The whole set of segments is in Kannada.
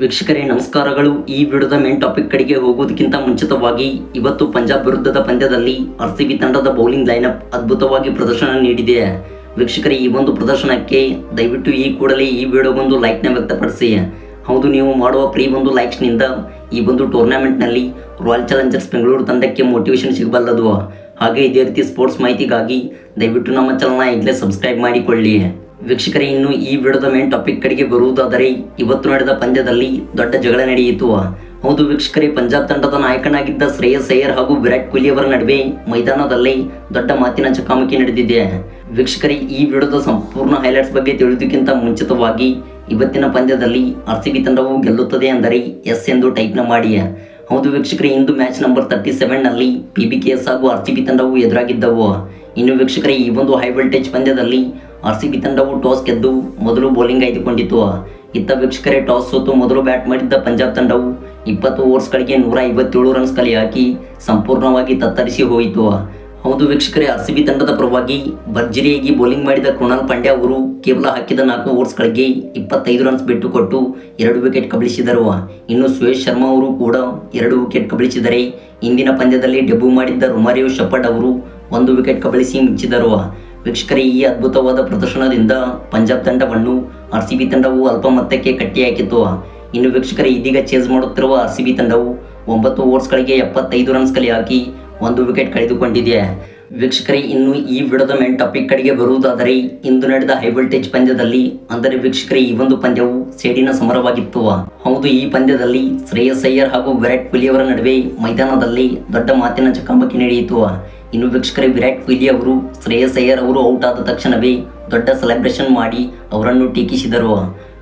ವೀಕ್ಷಕರೇ, ನಮಸ್ಕಾರಗಳು. ಈ ವಿಡಿಯೋದ ಮೇನ್ ಟಾಪಿಕ್ ಕಡೆಗೆ ಹೋಗೋದಕ್ಕಿಂತ ಮುಂಚಿತವಾಗಿ ಇವತ್ತು ಪಂಜಾಬ್ ವಿರುದ್ಧದ ಪಂದ್ಯದಲ್ಲಿ ಆರ್ ಸಿ ಬಿ ತಂಡದ ಬೌಲಿಂಗ್ ಲೈನಪ್ ಅದ್ಭುತವಾಗಿ ಪ್ರದರ್ಶನ ನೀಡಿದೆ. ವೀಕ್ಷಕರೇ, ಈ ಒಂದು ಪ್ರದರ್ಶನಕ್ಕೆ ದಯವಿಟ್ಟು ಈ ಕೂಡಲೇ ಈ ವಿಡಿಯೋಗೊಂದು ಲೈಕ್ನ ವ್ಯಕ್ತಪಡಿಸಿ. ಹೌದು, ನೀವು ಮಾಡುವ ಪ್ರೀ ಒಂದು ಲೈಕ್ಸ್ನಿಂದ ಈ ಒಂದು ಟೂರ್ನಮೆಂಟ್ನಲ್ಲಿ ರಾಯಲ್ ಚಾಲೆಂಜರ್ಸ್ ಬೆಂಗಳೂರು ತಂಡಕ್ಕೆ ಮೋಟಿವೇಶನ್ ಸಿಗಬಲ್ಲದು. ಹಾಗೆ ಇದೇ ರೀತಿ ಸ್ಪೋರ್ಟ್ಸ್ ಮಾಹಿತಿಗಾಗಿ ದಯವಿಟ್ಟು ನಮ್ಮ ಚಾನಲ್ನ ಈಗಲೇ ಸಬ್ಸ್ಕ್ರೈಬ್ ಮಾಡಿಕೊಳ್ಳಿ. ವೀಕ್ಷಕರೇ, ಇನ್ನು ಈ ವಿಡಿಯೋದ ಮೇನ್ ಟಾಪಿಕ್ ಕಡೆಗೆ ಬರುವುದಾದರೆ, ಇವತ್ತು ನಡೆದ ಪಂದ್ಯದಲ್ಲಿ ದೊಡ್ಡ ಜಗಳ ನಡೆಯಿತು. ಹೌದು ವೀಕ್ಷಕರೇ, ಪಂಜಾಬ್ ತಂಡದ ನಾಯಕನಾಗಿದ್ದ ಶ್ರೇಯಸ್ ಅಯ್ಯರ್ ಹಾಗೂ ವಿರಾಟ್ ಕೊಹ್ಲಿ ಅವರ ನಡುವೆ ಮೈದಾನದಲ್ಲಿ ದೊಡ್ಡ ಮಾತಿನ ಚಕಾಮಕಿ ನಡೆದಿದೆ. ವೀಕ್ಷಕರೇ, ಈ ವಿಡಿಯೋದ ಸಂಪೂರ್ಣ ಹೈಲೈಟ್ಸ್ ಬಗ್ಗೆ ತಿಳಿದಕ್ಕಿಂತ ಮುಂಚಿತವಾಗಿ, ಇವತ್ತಿನ ಪಂದ್ಯದಲ್ಲಿ ಆರ್ ಸಿ ಬಿ ತಂಡವು ಗೆಲ್ಲುತ್ತದೆ ಅಂದರೆ ಎಸ್ ಎಂದು ಟೈಪ್ನ ಮಾಡಿ. ಹೌದು ವೀಕ್ಷಕರೇ, ಇಂದು ಮ್ಯಾಚ್ ನಂಬರ್ ತರ್ಟಿ ಸೆವೆನ್ನಲ್ಲಿ ಪಿ ಬಿ ಕೆ ಎಸ್ ಹಾಗೂ ಆರ್ ಸಿ ಬಿ ತಂಡವು ಎದುರಾಗಿದ್ದವು. ಇನ್ನು ವೀಕ್ಷಕರೇ, ಈ ಒಂದು ಹೈ ವೋಲ್ಟೇಜ್ ಪಂದ್ಯದಲ್ಲಿ ಆರ್ ಸಿ ಬಿ ತಂಡವು ಟಾಸ್ ಗೆದ್ದು ಮೊದಲು ಬೌಲಿಂಗ್ ಆಯ್ದುಕೊಂಡಿತು. ಇತ್ತ ವೀಕ್ಷಕರೇ, ಟಾಸ್ ಸೋತು ಮೊದಲು ಬ್ಯಾಟ್ ಮಾಡಿದ್ದ ಪಂಜಾಬ್ ತಂಡವು ಇಪ್ಪತ್ತು ಓವರ್ಸ್ಗಳಿಗೆ ನೂರ ಐವತ್ತೇಳು ರನ್ಸ್ ಕಲೆ ಹಾಕಿ ಸಂಪೂರ್ಣವಾಗಿ ತತ್ತರಿಸಿ ಹೋಯಿತು. ಹೌದು ವೀಕ್ಷಕರೇ ಆರ್ ಸಿ ಬಿ ತಂಡದ ಪರವಾಗಿ ಭರ್ಜರಿಯಾಗಿ ಬೌಲಿಂಗ್ ಮಾಡಿದ ಕೃಣಾಲ್ ಪಾಂಡ್ಯ ಅವರು ಕೇವಲ ಹಾಕಿದ ನಾಲ್ಕು ಓವರ್ಸ್ಗಳಿಗೆ ಇಪ್ಪತ್ತೈದು ರನ್ಸ್ ಬಿಟ್ಟುಕೊಟ್ಟು ಎರಡು ವಿಕೆಟ್ ಕಬಳಿಸಿದರು. ಇನ್ನು ಸುಯೇಶ್ ಶರ್ಮಾ ಅವರು ಕೂಡ ಎರಡು ವಿಕೆಟ್ ಕಬಳಿಸಿದರೆ, ಇಂದಿನ ಪಂದ್ಯದಲ್ಲಿ ಡೆಬ್ಯೂ ಮಾಡಿದ್ದ ರುಮಾರಿಯೋ ಶಪಟ್ ಅವರು ಒಂದು ವಿಕೆಟ್ ಕಬಳಿಸಿ ಮುಚ್ಚಿದರು ವೀಕ್ಷಕರೇ ಈ ಅದ್ಭುತವಾದ ಪ್ರದರ್ಶನದಿಂದ ಪಂಜಾಬ್ ತಂಡವನ್ನು ಆರ್ ಸಿ ಬಿ ತಂಡವು ಅಲ್ಪ ಮೊತ್ತಕ್ಕೆ ಕಟ್ಟಿಹಾಕಿತ್ತು ಇನ್ನು ವೀಕ್ಷಕರೇ, ಇದೀಗ ಚೇಸ್ ಮಾಡುತ್ತಿರುವ ಆರ್ ಸಿ ಬಿ ತಂಡವು ಒಂಬತ್ತು ಓವರ್ಸ್ಗಳಿಗೆ ಎಪ್ಪತ್ತೈದು ರನ್ಸ್ ಕಲೆ ಹಾಕಿ ಒಂದು ವಿಕೆಟ್ ಕಳೆದುಕೊಂಡಿದೆ. ವೀಕ್ಷಕರೇ, ಇನ್ನು ಈ ವಿಡದ ಮೇನ್ ಟಾಪಿಕ್ ಕಡೆಗೆ ಬರುವುದಾದರೆ, ಇಂದು ನಡೆದ ಹೈ ವೋಲ್ಟೇಜ್ ಪಂದ್ಯದಲ್ಲಿ, ಅಂದರೆ ವೀಕ್ಷಕರೇ, ಈ ಒಂದು ಪಂದ್ಯವು ಸೇಡಿನ ಸಮರವಾಗಿತ್ತು. ಹೌದು, ಈ ಪಂದ್ಯದಲ್ಲಿ ಶ್ರೇಯಸ್ ಅಯ್ಯರ್ ಹಾಗೂ ವಿರಾಟ್ ಕೊಹ್ಲಿ ಅವರ ನಡುವೆ ಮೈದಾನದಲ್ಲಿ ದೊಡ್ಡ ಮಾತಿನ ಚಕಮಕಿ ನಡೆಯಿತು. ಇನ್ನು ವೀಕ್ಷಕರೇ, ವಿರಾಟ್ ಕೊಹ್ಲಿ ಅವರು, ಶ್ರೇಯಸ್ ಅಯ್ಯರ್ ಅವರು ಔಟ್ ಆದ ತಕ್ಷಣವೇ ದೊಡ್ಡ ಸೆಲೆಬ್ರೇಷನ್ ಮಾಡಿ ಅವರನ್ನು ಟೀಕಿಸಿದರು.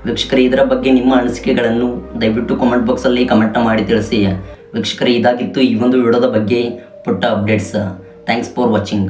ವೀಕ್ಷಕರೇ, ಇದರ ಬಗ್ಗೆ ನಿಮ್ಮ ಅನಿಸಿಕೆಗಳನ್ನು ದಯವಿಟ್ಟು ಕಾಮೆಂಟ್ ಬಾಕ್ಸಲ್ಲಿ ಕಮೆಂಟ್ ಮಾಡಿ ತಿಳಿಸಿ. ವೀಕ್ಷಕರೇ, ಇದಾಗಿತ್ತು ಈ ಒಂದು ವಿಡಿಯೋದ ಬಗ್ಗೆ ಪುಟ್ಟ ಅಪ್ಡೇಟ್ಸ್ ಥ್ಯಾಂಕ್ಸ್ ಫಾರ್ ವಾಚಿಂಗ್